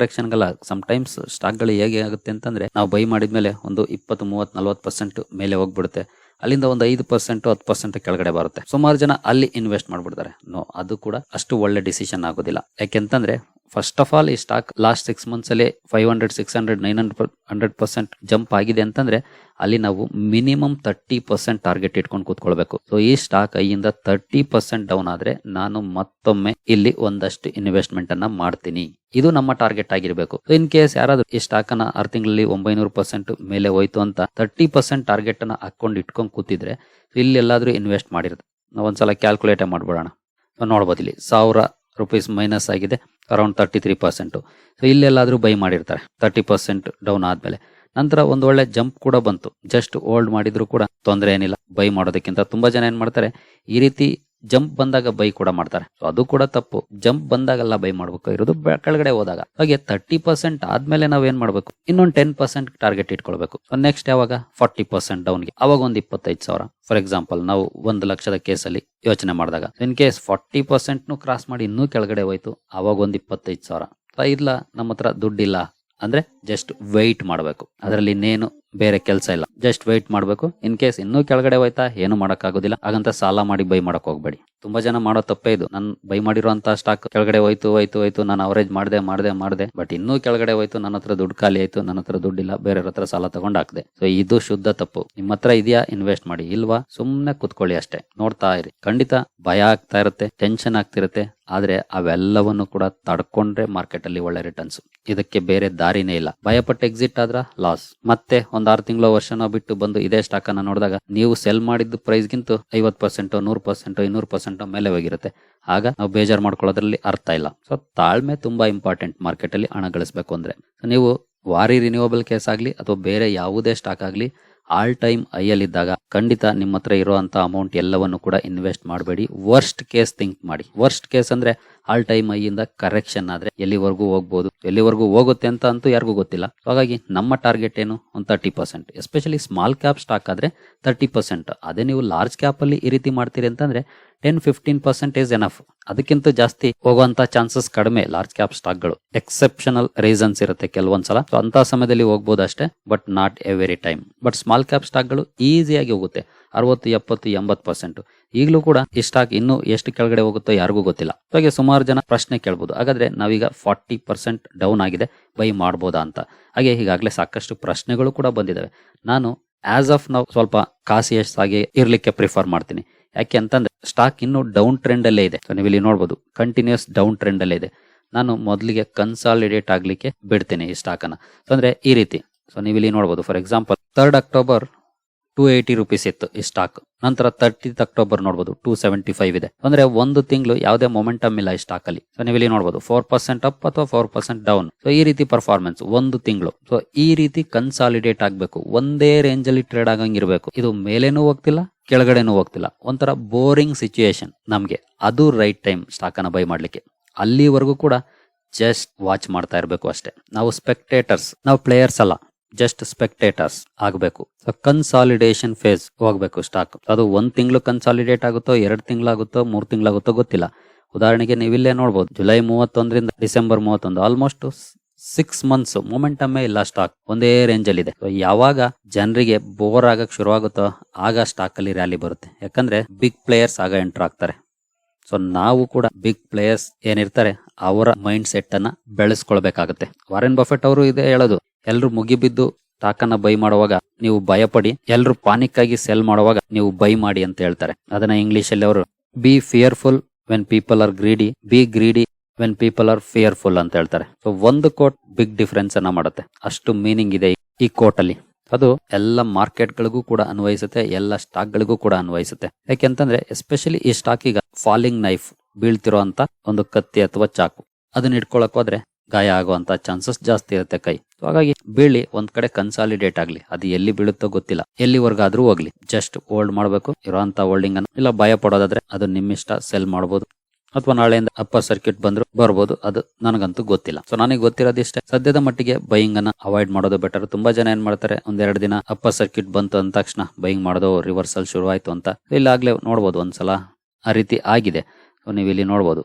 ಸಮ್ ಟೈಮ್ಸ್ ಸ್ಟಾಕ್ಗಳು ಹೇಗೆ ಆಗುತ್ತೆ ಅಂತಂದ್ರೆ, ನಾವು ಬೈ ಮಾಡಿದ್ಮೇಲೆ ಒಂದು ಇಪ್ಪತ್ತು ಮೂವತ್ ನಲ್ವತ್ತು ಪರ್ಸೆಂಟ್ ಮೇಲೆ ಹೋಗ್ಬಿಡುತ್ತೆ. ಅಲ್ಲಿಂದ ಒಂದು ಐದು ಪರ್ಸೆಂಟ್ ಹತ್ತು ಪರ್ಸೆಂಟ್ ಕೆಳಗಡೆ ಬರುತ್ತೆ. ಸುಮಾರು ಜನ ಅಲ್ಲಿ ಇನ್ವೆಸ್ಟ್ ಮಾಡ್ಬಿಡ್ತಾರೆ. ನೋ ಅದು ಕೂಡ ಅಷ್ಟು ಒಳ್ಳೆ ಡಿಸಿಷನ್ ಆಗೋದಿಲ್ಲ. ಯಾಕೆಂತಂದ್ರೆ ಫಸ್ಟ್ ಆಫ್ ಆಲ್ ಈ ಸ್ಟಾಕ್ ಲಾಸ್ಟ್ ಸಿಕ್ಸ್ ಮಂತ್ಸ್ ಅಲ್ಲಿ five hundred six hundred nine hundred percent jump ಆಗಿದೆ ಅಂತಂದ್ರೆ, ಅಲ್ಲಿ ನಾವು ಮಿನಿಮಮ್ ತರ್ಟಿ ಪರ್ಸೆಂಟ್ ಟಾರ್ಗೆಟ್ ಇಟ್ಕೊಂಡು ಕೂತ್ಕೊಳ್ಬೇಕು. ಸೊ ಈ ಸ್ಟಾಕ್ ಐಯಿಂದ ತರ್ಟಿ ಪರ್ಸೆಂಟ್ ಡೌನ್ ಆದ್ರೆ ನಾನು ಮತ್ತೊಮ್ಮೆ ಇಲ್ಲಿ ಒಂದಷ್ಟು ಇನ್ವೆಸ್ಟ್ಮೆಂಟ್ ಅನ್ನ ಮಾಡ್ತೀನಿ. ಇದು ನಮ್ಮ ಟಾರ್ಗೆಟ್ ಆಗಿರಬೇಕು. ಇನ್ ಕೇಸ್ ಯಾರಾದ್ರೂ ಈ ಸ್ಟಾಕ್ ಅನ್ನ ಆರ್ ತಿಂಗಳಲ್ಲಿ ಒಂಬೈನೂರು ಪರ್ಸೆಂಟ್ ಮೇಲೆ ಹೋಯ್ತು ಅಂತ ತರ್ಟಿ ಪರ್ಸೆಂಟ್ ಟಾರ್ಗೆಟ್ ಅನ್ನ ಹಾಕೊಂಡು ಇಟ್ಕೊಂಡು ಕೂತಿದ್ರೆ ಇಲ್ಲಿ ಎಲ್ಲಾದರೂ ಇನ್ವೆಸ್ಟ್ ಮಾಡಿರೋದು. ನಾವು ಒಂದ್ಸಲ ಕ್ಯಾಲ್ಕುಲೇಟ್ ಮಾಡ್ಬಿಡೋಣ. ನೋಡ್ಬೋದು ಇಲ್ಲಿ ಸಾವಿರ ರುಪೀಸ್ ಮೈನಸ್ ಆಗಿದೆ around thirty three percent so ಇಲ್ಲೆಲ್ಲಾದ್ರೂ buy ಮಾಡಿರ್ತಾರೆ ತರ್ಟಿ ಪರ್ಸೆಂಟ್ ಡೌನ್ ಆದಮೇಲೆ. ನಂತರ ಒಂದು ಒಳ್ಳೆ ಜಂಪ್ ಕೂಡ ಬಂತು. ಜಸ್ಟ್ ಹೋಲ್ಡ್ ಮಾಡಿದ್ರು ಕೂಡ ತೊಂದರೆ ಏನಿಲ್ಲ. ಬೈ ಮಾಡೋದಕ್ಕಿಂತ ತುಂಬಾ ಜನ ಏನು ಮಾಡ್ತಾರೆ, ಈ ರೀತಿ ಜಂಪ್ ಬಂದಾಗ ಬೈ ಕೂಡ ಮಾಡ್ತಾರೆ. ಸೊ ಅದು ಕೂಡ ತಪ್ಪು. ಜಂಪ್ ಬಂದಾಗೆಲ್ಲ ಬೈ ಮಾಡ್ಬೇಕು. ಇರೋದು ಕೆಳಗಡೆ ಹೋದಾಗ. ಹಾಗೆ ತರ್ಟಿ ಪರ್ಸೆಂಟ್ ಆದ್ಮೇಲೆ ನಾವ್ ಏನ್ ಮಾಡ್ಬೇಕು? ಇನ್ನೊಂದು ಟೆನ್ ಪರ್ಸೆಂಟ್ ಟಾರ್ಗೆಟ್ ಇಟ್ಕೊಳ್ಬೇಕು. ನೆಕ್ಸ್ಟ್ ಯಾವಾಗ? ಫಾರ್ಟಿ ಪರ್ಸೆಂಟ್ ಡೌನ್ಗೆ ಅವಾಗ ಒಂದು ಇಪ್ಪತ್ತೈದು ಸಾವಿರ. ಫಾರ್ ಎಕ್ಸಾಂಪಲ್ ನಾವು ಒಂದು ಲಕ್ಷದ ಕೇಸಲ್ಲಿ ಯೋಚನೆ ಮಾಡಿದಾಗ. In case forty percent cross ಮಾಡಿ ಇನ್ನೂ ಕೆಳಗಡೆ ಹೋಯ್ತು, ಅವಾಗ ಒಂದು ಇಪ್ಪತ್ತೈದು ಸಾವಿರ. ಇಲ್ಲ ನಮ್ಮ ಹತ್ರ ದುಡ್ಡಿಲ್ಲ. ಅಂದ್ರೆ ಜಸ್ಟ್ ವೆಯ್ಟ್ ಮಾಡಬೇಕು. ಅದರಲ್ಲಿ ಇನ್ನೇನು ಬೇರೆ ಕೆಲಸ ಇಲ್ಲ. ಜಸ್ಟ್ ವೆಯ್ಟ್ ಮಾಡಬೇಕು. ಇನ್ ಕೇಸ್ ಇನ್ನೂ ಕೆಳಗಡೆ ಹೋಯ್ತಾ, ಏನು ಮಾಡೋಕ್ಕಾಗೋದಿಲ್ಲ. ಹಾಗಂತ ಸಾಲ ಮಾಡಿ ಬೈ ಮಾಡೋಕೆ ಹೋಗ್ಬೇಡಿ. ತುಂಬಾ ಜನ ಮಾಡೋ ತಪ್ಪೇ ಇದು. ನಾನು ಬೈ ಮಾಡಿರುವಂತ ಸ್ಟಾಕ್ ಕೆಳಗಡೆ ಹೋಯ್ತು ಹೋಯ್ತು ಹೋಯ್ತು. ನಾನು ಅವರೇಜ್ ಮಾಡಿದೆ ಮಾಡಿದೆ ಮಾಡಿದೆ. ಬಟ್ ಇನ್ನೂ ಕೆಳಗಡೆ ಹೋಯ್ತು, ನನ್ನ ಹತ್ರ ದುಡ್ಡು ಖಾಲಿ ಆಯ್ತು, ನನ್ನ ಹತ್ರ ದುಡ್ಡಿಲ್ಲ ಬೇರೆಯವ್ರ ಹತ್ರ ಸಾಲ ತಗೊಂಡು ಹಾಕಿದೆ. ಸೊ ಇದು ಶುದ್ಧ ತಪ್ಪು. ನಿಮ್ಮ ಹತ್ರ ಇದೆಯಾ? ಇನ್ವೆಸ್ಟ್ ಮಾಡಿ. ಇಲ್ವಾ? ಸುಮ್ನೆ ಕುತ್ಕೊಳ್ಳಿ ಅಷ್ಟೇ. ನೋಡ್ತಾ ಇರಿ. ಖಂಡಿತ ಭಯ ಆಗ್ತಾ ಇರುತ್ತೆ ಟೆನ್ಷನ್ ಆಗ್ತಿರುತ್ತೆ. ಆದ್ರೆ ಅವೆಲ್ಲವನ್ನು ಕೂಡ ತಡ್ಕೊಂಡ್ರೆ ಮಾರ್ಕೆಟ್ ಅಲ್ಲಿ ಒಳ್ಳೆ ರಿಟರ್ನ್ಸ್ ಇದಕ್ಕೆ ಬೇರೆ ದಾರಿನೇ ಇಲ್ಲ. ಭಯಪಟ್ಟು ಎಕ್ಸಿಟ್ ಆದ್ರ? ಲಾಸ್ ಮತ್ತೆ ಒಂದ್ ಆರು ತಿಂಗಳ ವರ್ಷನ ಬಿಟ್ಟು ಬಂದು ಇದೇ ಸ್ಟಾಕ್ ಅನ್ನ ನೋಡಿದಾಗ ನೀವು ಸೆಲ್ ಮಾಡಿದ್ದು ಪ್ರೈಸ್ ಗಿಂತ ಐವತ್ ಪರ್ಸೆಂಟ್ ನೂರ್ ಪರ್ಸೆಂಟ್ ಇನ್ನೂರು ಪರ್ಸೆಂಟ್ ಮೇಲೆ ಹೋಗಿರುತ್ತೆ. ಆಗ ನಾವು ಬೇಜಾರು ಮಾಡ್ಕೊಳ್ಳೋದ್ರಲ್ಲಿ ಅರ್ಥ ಇಲ್ಲ. ಸೊ ತಾಳ್ಮೆ ತುಂಬಾ ಇಂಪಾರ್ಟೆಂಟ್ ಮಾರ್ಕೆಟ್ ಅಲ್ಲಿ ಹಣ ಗಳಿಸಬೇಕು ಅಂದ್ರೆ. ನೀವು ವಾರಿ ರಿನ್ಯೂವಬಲ್ ಕೇಸ್ ಆಗಲಿ ಅಥವಾ ಬೇರೆ ಯಾವುದೇ ಸ್ಟಾಕ್ ಆಗಲಿ ಆಲ್ ಟೈಮ್ ಐಯಲ್ಲಿದ್ದಾಗ ಖಂಡಿತ ನಿಮ್ಮ ಹತ್ರ ಇರುವಂತ ಅಮೌಂಟ್ ಎಲ್ಲವನ್ನು ಕೂಡ ಇನ್ವೆಸ್ಟ್ ಮಾಡಬೇಡಿ. ವರ್ಸ್ಟ್ ಕೇಸ್ ಥಿಂಕ್ ಮಾಡಿ. ವರ್ಸ್ಟ್ ಕೇಸ್ ಅಂದ್ರೆ ಆಲ್ ಟೈಮ್ ಐಯಿಂದ ಕರೆಕ್ಷನ್ ಆದ್ರೆ ಎಲ್ಲಿವರೆಗೂ ಹೋಗ್ಬೋದು, ಎಲ್ಲಿವರೆಗೂ ಹೋಗುತ್ತೆ ಅಂತ ಅಂತೂ ಯಾರಿಗೂ ಗೊತ್ತಿಲ್ಲ. ಹಾಗಾಗಿ ನಮ್ಮ ಟಾರ್ಗೆಟ್ ಏನು? ಒಂದು thirty percent especially small cap stock ಆದ್ರೆ ತರ್ಟಿ ಪರ್ಸೆಂಟ್ ಅದೇ ನೀವು ಲಾರ್ಜ್ ಕ್ಯಾಪ್ ಅಲ್ಲಿ ಈ ರೀತಿ ಮಾಡ್ತೀರಿ ಅಂತಂದ್ರೆ ಟೆನ್ ಫಿಫ್ಟೀನ್ ಪರ್ಸೆಂಟೇಜ್ ಎನಫ್ ಅದಕ್ಕಿಂತ ಜಾಸ್ತಿ ಹೋಗುವಂತ ಚಾನ್ಸಸ್ ಕಡಿಮೆ ಲಾರ್ಜ್ ಕ್ಯಾಪ್ ಸ್ಟಾಕ್ಗಳು. ಎಕ್ಸೆಪ್ಷನಲ್ ರೀಸನ್ಸ್ ಇರುತ್ತೆ ಕೆಲವೊಂದ್ಸಲ. ಸೊ ಅಂತ ಸಮಯದಲ್ಲಿ ಹೋಗ್ಬೋದು ಅಷ್ಟೇ but not every time but small cap ಸ್ಟಾಕ್ಗಳು ಈಸಿಯಾಗಿ ಹೋಗುತ್ತೆ. ಅರವತ್ತು, ಎಪ್ಪತ್ತು, ಎಂಬತ್ತು ಪರ್ಸೆಂಟ್ ಈಗಲೂ ಕೂಡ ಈ ಸ್ಟಾಕ್ ಇನ್ನೂ ಎಷ್ಟು ಕೆಳಗಡೆ ಹೋಗುತ್ತೋ ಯಾರಿಗೂ ಗೊತ್ತಿಲ್ಲ. ಹಾಗೆ ಸುಮಾರು ಜನ ಪ್ರಶ್ನೆ ಕೇಳ್ಬೋದು. ಹಾಗಾದ್ರೆ ನಾವೀಗ ಫಾರ್ಟಿ ಪರ್ಸೆಂಟ್ ಡೌನ್ ಆಗಿದೆ ಬೈ ಮಾಡ್ಬೋದಾ ಅಂತ. ಹಾಗೆ ಈಗಾಗಲೇ ಸಾಕಷ್ಟು ಪ್ರಶ್ನೆಗಳು ಕೂಡ ಬಂದಿದ್ದಾವೆ ನಾನು ಆಸ್ ಆಫ್ ನಾವು ಸ್ವಲ್ಪ ಕಾಸಿಯಸ್ ಆಗಿ ಇರ್ಲಿಕ್ಕೆ ಪ್ರಿಫರ್ ಮಾಡ್ತೀನಿ. ಯಾಕೆ ಅಂತಂದ್ರೆ ಸ್ಟಾಕ್ ಇನ್ನು ಡೌನ್ ಟ್ರೆಂಡ್ ಅಲ್ಲೇ ಇದೆ. ನೀವು ಇಲ್ಲಿ ನೋಡಬಹುದು ಕಂಟಿನ್ಯೂಸ್ ಡೌನ್ ಟ್ರೆಂಡ್ ಅಲ್ಲೇ ಇದೆ. ನಾನು ಮೊದಲಿಗೆ ಕನ್ಸಾಲಿಡೇಟ್ ಆಗ್ಲಿಕ್ಕೆ ಬಿಡ್ತೀನಿ ಈ ಸ್ಟಾಕ್ ಅನ್ನ. ಅಂದ್ರೆ ಈ ರೀತಿ. ಸೊ ನೀವು ಇಲ್ಲಿ ನೋಡಬಹುದು for example third October two eighty rupees ಇತ್ತು ಈ ಸ್ಟಾಕ್ ನಂತರ ತರ್ಟಿ ಅಕ್ಟೋಬರ್ ನೋಡಬಹುದು ಟೂ ಸೆವೆಂಟಿ ಫೈವ್ ಇದೆ. ಅಂದ್ರೆ ಒಂದು ತಿಂಗಳು ಯಾವುದೇ ಮೊಮೆಂಟಮ್ ಇಲ್ಲ ಈ ಸ್ಟಾಕ್ ಅಲ್ಲಿ. ಸೊ ನೀವು ಇಲ್ಲಿ ನೋಡಬಹುದು ಫೋರ್ ಪರ್ಸೆಂಟ್ ಅಪ್ ಅಥವಾ ಫೋರ್ ಪರ್ಸೆಂಟ್ ಡೌನ್ ಸೊ ಈ ರೀತಿ ಪರ್ಫಾರ್ಮೆನ್ಸ್ ಒಂದು ತಿಂಗಳು. ಸೊ ಈ ರೀತಿ ಕನ್ಸಾಲಿಡೇಟ್ ಆಗಬೇಕು. ಒಂದೇ ರೇಂಜ್ ಅಲ್ಲಿ ಟ್ರೇಡ್ ಆಗಂಗಿರಬೇಕು ಇದು ಮೇಲೇನೂ ಹೋಗ್ತಿಲ್ಲ, ಕೆಳಗಡೆನೂ ಹೋಗ್ತಿಲ್ಲ. ಒಂಥರ ಬೋರಿಂಗ್ ಸಿಚುಯೇಷನ್ ನಮಗೆ. ಅದು ರೈಟ್ ಟೈಮ್ ಸ್ಟಾಕ್ ಅನ್ನ ಬೈ ಮಾಡ್ಲಿಕ್ಕೆ. ಅಲ್ಲಿವರೆಗೂ ಕೂಡ ಜಸ್ಟ್ ವಾಚ್ ಮಾಡ್ತಾ ಇರಬೇಕು ಅಷ್ಟೇ. ನಾವು ಸ್ಪೆಕ್ಟೇಟರ್ಸ್ ನಾವು ಪ್ಲೇಯರ್ಸ್ ಅಲ್ಲ. ಜಸ್ಟ್ ಸ್ಪೆಕ್ಟೇಟರ್ಸ್ ಆಗಬೇಕು. ಸೊ ಕನ್ಸಾಲಿಡೇಷನ್ ಫೇಸ್ ಹೋಗಬೇಕು ಸ್ಟಾಕ್ ಅದು ಒಂದು ತಿಂಗಳು ಕನ್ಸಾಲಿಡೇಟ್ ಆಗುತ್ತೋ, ಎರಡು ತಿಂಗಳಾಗುತ್ತೋ, ಮೂರು ತಿಂಗಳಾಗುತ್ತೋ ಗೊತ್ತಿಲ್ಲ. ಉದಾಹರಣೆಗೆ ನೀವಿಲ್ಲೇ ನೋಡ್ಬೋದು ಜುಲೈ ಮೂವತ್ತೊಂದರಿಂದ ಡಿಸೆಂಬರ್ ಮೂವತ್ತೊಂದು ಆಲ್ಮೋಸ್ಟ್ ಸಿಕ್ಸ್ ಮಂತ್ಸ್ ಮೊಮೆಂಟಮ್ಮೇ ಇಲ್ಲ ಸ್ಟಾಕ್ ಒಂದೇ ರೇಂಜ್ ಅಲ್ಲಿ ಇದೆ. ಯಾವಾಗ ಜನರಿಗೆ ಬೋರ್ ಆಗಕ್ ಶುರುವಾಗುತ್ತೋ, ಆಗ ಸ್ಟಾಕ್ ಅಲ್ಲಿ ರ್ಯಾಲಿ ಬರುತ್ತೆ. ಯಾಕಂದ್ರೆ ಬಿಗ್ ಪ್ಲೇಯರ್ಸ್ ಆಗ ಎಂಟರ್ ಆಗ್ತಾರೆ. ಸೊ ನಾವು ಕೂಡ ಬಿಗ್ ಪ್ಲೇಯರ್ಸ್ ಏನಿರ್ತಾರೆ, ಅವರ ಮೈಂಡ್ ಸೆಟ್ ಅನ್ನ ಬೆಳೆಸ್ಕೊಳ್ಬೇಕಾಗತ್ತೆ. ವಾರೆನ್ ಬಫೆಟ್ ಅವರು ಇದೇ ಹೇಳೋದು, ಎಲ್ರು ಮುಗಿಬಿದ್ದು ಸ್ಟಾಕ್ ಅನ್ನ ಬೈ ಮಾಡುವಾಗ ನೀವು ಭಯಪಡಿ, ಎಲ್ರು ಪಾನಿಕ್ ಆಗಿ ಸೆಲ್ ಮಾಡುವಾಗ ನೀವು ಬೈ ಮಾಡಿ ಅಂತ ಹೇಳ್ತಾರೆ. ಅದನ್ನ ಇಂಗ್ಲಿಷ್ ಅಲ್ಲಿ ಅವರು be fearful when people are greedy be greedy when people are fearful ಅಂತ ಹೇಳ್ತಾರೆ. ಸೊ ಒಂದು ಕೋಟ್ ಬಿಗ್ ಡಿಫರೆನ್ಸ್ ಅನ್ನ ಮಾಡುತ್ತೆ. ಅಷ್ಟು ಮೀನಿಂಗ್ ಇದೆ ಈ ಕೋಟ್ ಅಲ್ಲಿ. ಅದು ಎಲ್ಲ ಮಾರ್ಕೆಟ್ ಗಳಿಗೂ ಕೂಡ ಅನ್ವಯಿಸುತ್ತೆ, ಎಲ್ಲ ಸ್ಟಾಕ್ ಗಳಿಗೂ ಕೂಡ ಅನ್ವಯಿಸುತ್ತೆ. ಯಾಕೆಂತಂದ್ರೆ, ಎಸ್ಪೆಷಲಿ ಈ ಸ್ಟಾಕ್ ಈಗ ಫಾಲಿಂಗ್ ನೈಫ್ ಬೀಳ್ತಿರೋ ಅಂತ ಒಂದು ಕತ್ತಿ ಅಥವಾ ಚಾಕು. ಅದನ್ನ ಇಟ್ಕೊಳಕ್ ಹೋದ್ರೆ ಗಾಯ ಆಗುವಂತ ಚಾನ್ಸಸ್ ಜಾಸ್ತಿ ಇರುತ್ತೆ ಕೈ. ಹಾಗಾಗಿ ಬೀಳಿ ಒಂದ್ ಕಡೆ ಕನ್ಸಾಲಿಡೇಟ್ ಆಗ್ಲಿ. ಅದು ಎಲ್ಲಿ ಬೀಳುತ್ತೋ ಗೊತ್ತಿಲ್ಲ. ಎಲ್ಲಿವರೆಗಾದ್ರೂ ಹೋಗ್ಲಿ. ಜಸ್ಟ್ ಹೋಲ್ಡ್ ಮಾಡಬೇಕು. ಇರೋಂತ ಹೋಲ್ಡಿಂಗ್ ಅನ್ನು. ಇಲ್ಲ ಭಯ ಪಡೋದಾದ್ರೆ ಅದು ನಿಮ್ಮಿಷ್ಟ ಸೆಲ್ ಮಾಡಬಹುದು ಅಥವಾ ನಾಳೆಯಿಂದ ಅಪ್ಪ ಸರ್ಕ್ಯೂಟ್ ಬಂದ್ರು ಬರ್ಬೋದು. ಅದು ನನಗಂತೂ ಗೊತ್ತಿಲ್ಲ. ಸೊ ನನಗೆ ಗೊತ್ತಿರೋದಿಷ್ಟೇ ಸದ್ಯದ ಮಟ್ಟಿಗೆ ಬೈಯಿಂಗ್ ಅನ್ನ ಅವಾಯ್ಡ್ ಮಾಡೋದು ಬೆಟರ್ ತುಂಬಾ ಜನ ಏನ್ ಮಾಡ್ತಾರೆ? ಒಂದೆರಡು ದಿನ ಅಪ್ಪ ಸರ್ಕ್ಯೂಟ್ ಬಂತು ಅಂದ ತಕ್ಷಣ ಬೈಯಿಂಗ್ ಮಾಡೋದು ರಿವರ್ಸಲ್ ಶುರು ಆಯ್ತು ಅಂತ ಇಲ್ಲಾಗ್ಲೇ ನೋಡ್ಬೋದು ಒಂದ್ಸಲ. ಆ ರೀತಿ ಆಗಿದೆ. ನೀವು ಇಲ್ಲಿ ನೋಡ್ಬೋದು.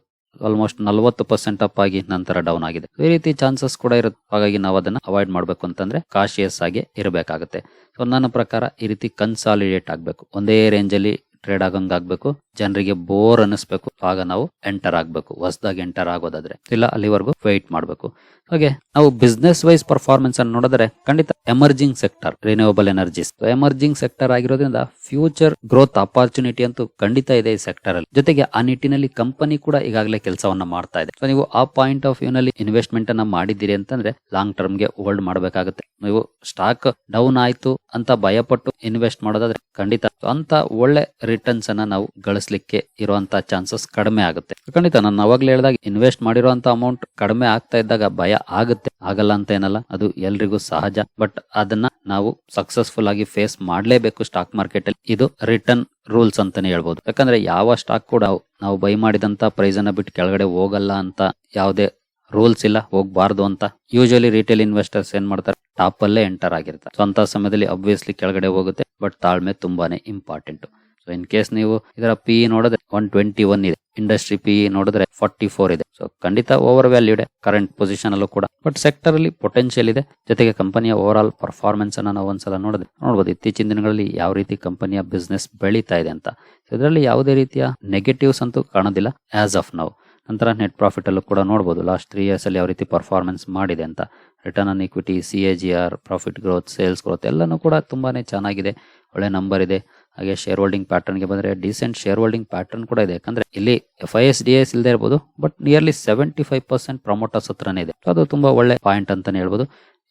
ಆಲ್ಮೋಸ್ಟ್ ನಲ್ವತ್ತು ಪರ್ಸೆಂಟ್ ಅಪ್ ಆಗಿ ನಂತರ ಡೌನ್ ಆಗಿದೆ. ಈ ರೀತಿ ಚಾನ್ಸಸ್ ಕೂಡ ಇರುತ್ತೆ. ಹಾಗಾಗಿ ನಾವು ಅದನ್ನ ಅವಾಯ್ಡ್ ಮಾಡಬೇಕು ಅಂತಂದ್ರೆ ಕಾಶಿಯಸ್ ಆಗಿ ಇರಬೇಕಾಗುತ್ತೆ. ಸೊ ನನ್ನ ಪ್ರಕಾರ ಈ ರೀತಿ ಕನ್ಸಾಲಿಡೇಟ್ ಆಗಬೇಕು. ಒಂದೇ ರೇಂಜ್ ಅಲ್ಲಿ ಟ್ರೇಡ್ ಆಗಂಗ್ ಆಗ್ಬೇಕು, ಜನರಿಗೆ ಬೋರ್ ಅನ್ನಿಸ್ಬೇಕು, ಆಗ ನಾವು ಎಂಟರ್ ಆಗ್ಬೇಕು, ಹೊಸದಾಗಿ ಎಂಟರ್ ಆಗೋದಾದ್ರೆ. ಇಲ್ಲ, ಅಲ್ಲಿವರೆಗೂ ವೆಯ್ಟ್ ಮಾಡಬೇಕು. ಹಾಗೆ, ನಾವು ಬಿಸ್ನೆಸ್ ವೈಸ್ ಪರ್ಫಾರ್ಮೆನ್ಸ್ ಅನ್ನು ನೋಡಿದ್ರೆ ಖಂಡಿತ emerging sector renewable energies emerging sector ಆಗಿರೋದ್ರಿಂದ ಫ್ಯೂಚರ್ ಗ್ರೋತ್ ಅಪಾರ್ಚುನಿಟಿ ಅಂತೂ ಖಂಡಿತ ಇದೆ ಈ ಸೆಕ್ಟರ್ ಅಲ್ಲಿ. ಜೊತೆಗೆ ಆ ನಿಟ್ಟಿನಲ್ಲಿ ಕಂಪನಿ ಕೂಡ ಈಗಾಗಲೇ ಕೆಲಸವನ್ನ ಮಾಡ್ತಾ ಇದೆ. ಸೊ ನೀವು ಆ ಪಾಯಿಂಟ್ ಆಫ್ ವ್ಯೂ ನಲ್ಲಿ ಇನ್ವೆಸ್ಟ್ಮೆಂಟ್ ಅನ್ನ ಮಾಡಿದ್ದೀರಿ ಅಂತಂದ್ರೆ ಲಾಂಗ್ ಟರ್ಮ್ಗೆ ಹೋಲ್ಡ್ ಮಾಡಬೇಕಾಗುತ್ತೆ. ನೀವು ಸ್ಟಾಕ್ ಡೌನ್ ಆಯ್ತು ಅಂತ ಭಯಪಟ್ಟು ಇನ್ವೆಸ್ಟ್ ಮಾಡೋದಾದ್ರೆ ಖಂಡಿತ ಅಂತ ಒಳ್ಳೆ ರಿಟರ್ನ್ಸ್ ಅನ್ನ ನಾವು ಗಳಿಸ್ಲಿಕ್ಕೆ ಇರುವಂತ ಚಾನ್ಸಸ್ ಕಡಿಮೆ ಆಗುತ್ತೆ. ಖಂಡಿತ ನಾನು ಅವಾಗ್ಲೇ ಹೇಳಿದಾಗ ಇನ್ವೆಸ್ಟ್ ಮಾಡಿರುವಂತ ಅಮೌಂಟ್ ಕಡಿಮೆ ಆಗ್ತಾ ಇದ್ದಾಗ ಭಯ ಆಗುತ್ತೆ. ಆಗಲ್ಲ ಅಂತ ಏನಲ್ಲ, ಅದು ಎಲ್ರಿಗೂ ಸಹಜ. ಬಟ್ ಅದನ್ನ ನಾವು ಸಕ್ಸಸ್ಫುಲ್ ಆಗಿ ಫೇಸ್ ಮಾಡಲೇಬೇಕು ಸ್ಟಾಕ್ ಮಾರ್ಕೆಟ್ ಅಲ್ಲಿ. ಇದು ರಿಟರ್ನ್ ರೂಲ್ಸ್ ಅಂತಾನೆ ಹೇಳ್ಬೋದು. ಯಾಕಂದ್ರೆ ಯಾವ ಸ್ಟಾಕ್ ಕೂಡ ನಾವು ಬೈ ಮಾಡಿದಂತ ಪ್ರೈಸ್ ಅನ್ನ ಬಿಟ್ಟು ಕೆಳಗಡೆ ಹೋಗಲ್ಲ ಅಂತ ಯಾವುದೇ ರೂಲ್ಸ್ ಇಲ್ಲ, ಹೋಗ್ಬಾರ್ದು ಅಂತ ಯೂಶಲಿ ರಿಟೇಲ್ ಇನ್ವೆಸ್ಟರ್ಸ್ ಏನ್ ಮಾಡ್ತಾರೆ? ಟಾಪ್ ಅಲ್ಲೇ ಎಂಟರ್ ಆಗಿರ್ತಾರೆ. ಸೊ ಅಂತ ಸಮಯದಲ್ಲಿ ಅಬ್ವಿಯಸ್ಲಿ ಕೆಳಗಡೆ ಹೋಗುತ್ತೆ ಬಟ್ ತಾಳ್ಮೆ ತುಂಬಾನೇ ಇಂಪಾರ್ಟೆಂಟ್ ಸೊ ಇನ್ ಕೇಸ್ ನೀವು ಇದರ ಪಿ ನೋಡಿದ್ರೆ ಒನ್ ಟ್ವೆಂಟಿ ಒನ್ ಇದೆ ಇಂಡಸ್ಟ್ರಿ ಪಿ ನೋಡಿದ್ರೆ ಫಾರ್ಟಿ ಫೋರ್ ಇದೆ. ಸೊ ಖಂಡಿತ ಓವರ್ ವ್ಯಾಲ್ಯೂ ಕರೆಂಟ್ ಪೊಸಿಷನ್ ಅಲ್ಲೂ ಕೂಡ. ಬಟ್ ಸೆಕ್ಟರ್ ಅಲ್ಲಿ ಪೊಟೆನ್ಶಿಯಲ್ ಇದೆ. ಜೊತೆಗೆ ಕಂಪನಿಯ ಓವರ್ ಆಲ್ ಪರ್ಫಾರ್ಮೆನ್ಸ್ ಅನ್ನ ನಾವು ಒಂದ್ಸಲ ನೋಡಿದ್ರೆ ನೋಡಬಹುದು ಇತ್ತೀಚಿನ ದಿನಗಳಲ್ಲಿ ಯಾವ ರೀತಿ ಕಂಪನಿಯ ಬಿಸ್ನೆಸ್ ಬೆಳೀತಾ ಇದೆ ಅಂತ. ಇದರಲ್ಲಿ ಯಾವುದೇ ರೀತಿಯ ನೆಗೆಟಿವ್ಸ್ ಅಂತೂ ಕಾಣೋದಿಲ್ಲ ಆಸ್ ಆಫ್ ನಾವು ನಂತರ ನೆಟ್ ಪ್ರಾಫಿಟ್ ಅಲ್ಲೂ ಕೂಡ ನೋಡಬಹುದು ಲಾಸ್ಟ್ ತ್ರೀ ಇಯರ್ಸ್ ಅಲ್ಲಿ ಯಾವ ರೀತಿ ಪರ್ಫಾರ್ಮೆನ್ಸ್ ಮಾಡಿದೆ ಅಂತ. Return on equity C A G R profit growth sales growth ಎಲ್ಲನೂ ಕೂಡ ತುಂಬಾನೇ ಚೆನ್ನಾಗಿದೆ, ಒಳ್ಳೆ ನಂಬರ್ ಇದೆ. ಹಾಗೆ ಶೇರ್ ಹೋಲ್ಡಿಂಗ್ ಪ್ಯಾಟರ್ನ್ಗೆ ಬಂದ್ರೆ ಡಿಸೆಂಟ್ ಶೇರ್ ಹೋಲ್ಡಿಂಗ್ ಪ್ಯಾಟರ್ನ್ ಕೂಡ ಇದೆ. ಯಾಕಂದ್ರೆ ಇಲ್ಲಿ F I S D S ಇಲ್ಲದೆ ಇರಬಹುದು but nearly seventy five percent promoters ಹತ್ರನೇ ಇದೆ. ಅದು ತುಂಬಾ ಒಳ್ಳೆ ಪಾಯಿಂಟ್ ಅಂತಾನೆ ಹೇಳ್ಬೋದು.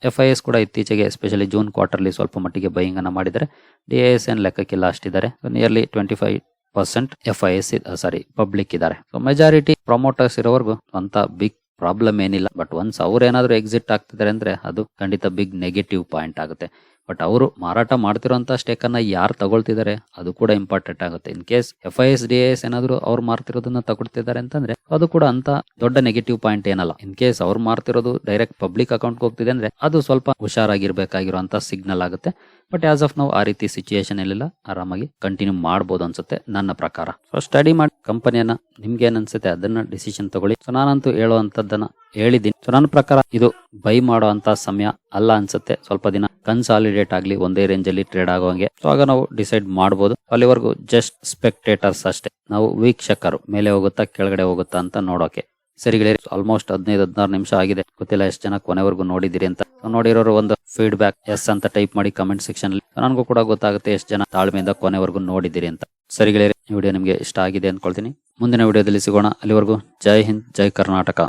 ಎಫ್ ಐ ಎಸ್ ಕೂಡ ಇತ್ತೀಚೆಗೆ ಎಸ್ಪೆಷಲಿ ಜೂನ್ ಕ್ವಾರ್ಟರ್ಲಿ ಸ್ವಲ್ಪ ಮಟ್ಟಿಗೆ ಬೈಯಿಂಗ್ ಅನ್ನ ಮಾಡಿದರೆ ಡಿ ಐ ಎಸ್ ಎನ್ ಲೆಕ್ಕಕ್ಕಿಲ್ಲ ಅಷ್ಟಿದ್ದಾರೆ. Nearly twenty five percent F I S sorry public ಇದ್ದಾರೆ. ಮೆಜಾರಿಟಿ ಪ್ರಮೋಟರ್ಸ್ ಇರೋವರೆಗೂ ಅಂತ ಬಿಗ್ ಪ್ರಾಬ್ಲಮ್ ಏನಿಲ್ಲ. ಬಟ್ ಒನ್ಸ್ ಅವ್ರು ಏನಾದರೂ ಎಕ್ಸಿಟ್ ಆಗ್ತಿದ್ದಾರೆ ಅಂದರೆ ಅದು ಖಂಡಿತ ಬಿಗ್ ನೆಗೆಟಿವ್ ಪಾಯಿಂಟ್ ಆಗುತ್ತೆ. ಬಟ್ ಅವರು ಮಾರಾಟ ಮಾಡ್ತಿರೋಂಥ ಸ್ಟೇಕನ್ನು ಯಾರು ತಗೊಳ್ತಿದ್ದಾರೆ ಅದು ಕೂಡ ಇಂಪಾರ್ಟೆಂಟ್ ಆಗುತ್ತೆ. In case F I S D S ಏನಾದರೂ ಅವ್ರು ಮಾರ್ತಿರೋದನ್ನ ತಗೊಳ್ತಿದ್ದಾರೆ ಅಂತಂದ್ರೆ, ಅದು ಕೂಡ ಅಂತ ದೊಡ್ಡ ನೆಗೆಟಿವ್ ಪಾಯಿಂಟ್ ಏನಲ್ಲ. ಇನ್ ಕೇಸ್ ಅವ್ರು ಮಾರ್ತಿರೋದು ಡೈರೆಕ್ಟ್ ಪಬ್ಲಿಕ್ ಅಕೌಂಟ್ಗೆ ಹೋಗ್ತಿದೆ ಅಂದ್ರೆ, ಅದು ಸ್ವಲ್ಪ ಹುಷಾರಾಗಿರ್ಬೇಕಾಗಿರುವಂತ ಸಿಗ್ನಲ್ ಆಗುತ್ತೆ. ಬಟ್ ಆಸ್ ಆಫ್ ನಾವು ಆ ರೀತಿ ಸಿಚುಯೇಷನ್ ಇಲ್ಲ ಆರಾಮಾಗಿ ಕಂಟಿನ್ಯೂ ಮಾಡಬಹುದು ಅನ್ಸುತ್ತೆ ನನ್ನ ಪ್ರಕಾರ. ಸೊ ಸ್ಟಡಿ ಮಾಡಿ ಕಂಪನಿಯನ್ನ ನಿಮ್ಗೆ ಏನ್ ಅನ್ಸುತ್ತೆ ಅದನ್ನ ಡಿಸಿಷನ್ ತಗೊಳ್ಳಿ. ಸೊ ನಾನಂತೂ ಹೇಳುವಂತದ್ದನ್ನ ಹೇಳಿದ್ದೀನಿ. ಸೊ ನನ್ನ ಪ್ರಕಾರ ಇದು ಬೈ ಮಾಡೋ ಅಂತ ಸಮಯ ಅಲ್ಲ ಅನ್ಸುತ್ತೆ. ಸ್ವಲ್ಪ ದಿನ ಕನ್ಸಾಲಿಡೇಟ್ ಆಗ್ಲಿ ಒಂದೇ ರೇಂಜ್ ಅಲ್ಲಿ ಟ್ರೇಡ್ ಆಗೋಂಗೆ ಸೊ ಆಗ ನಾವು ಡಿಸೈಡ್ ಮಾಡಬಹುದು ಅಲ್ಲಿವರೆಗೂ ಜಸ್ಟ್ ಸ್ಪೆಕ್ಟೇಟರ್ಸ್ ಅಷ್ಟೇ. ನಾವು ವೀಕ್ಷಕರು, ಮೇಲೆ ಹೋಗುತ್ತಾ ಕೆಳಗಡೆ ಹೋಗುತ್ತಾ ಅಂತ ನೋಡೋಕೆ. ಸರಿ ಗೆಳೆಯರು ಆಲ್ಮೋಸ್ಟ್ ಹದಿನೈದು, ಹದಿನಾರು ನಿಮಿಷ ಆಗಿದೆ. ಗೊತ್ತಿಲ್ಲ ಎಷ್ಟು ಜನ ಕೊನೆವರೆಗೂ ನೋಡಿದಿರಿ ಅಂತ. ನೋಡಿರೋರು ಒಂದು ಫೀಡ್ಬ್ಯಾಕ್ ಎಸ್ ಅಂತ ಟೈಪ್ ಮಾಡಿ ಕಮೆಂಟ್ ಸೆಕ್ಷನ್ ಅಲ್ಲಿ. ನನಗೂ ಕೂಡ ಗೊತ್ತಾಗುತ್ತೆ ಎಷ್ಟು ಜನ ತಾಳ್ಮೆಯಿಂದ ಕೊನೆವರೆಗೂ ನೋಡಿದಿರಿ ಅಂತ. ಸರಿ ಗೆಳೆಯರು, ಈ ವಿಡಿಯೋ ನಿಮಗೆ ಇಷ್ಟ ಆಗಿದೆ ಅಂದ್ಕೊಳ್ತೀನಿ. ಮುಂದಿನ ವಿಡಿಯೋದಲ್ಲಿ ಸಿಗೋಣ. ಅಲ್ಲಿವರೆಗೂ ಜೈ ಹಿಂದ್, ಜೈ ಕರ್ನಾಟಕ.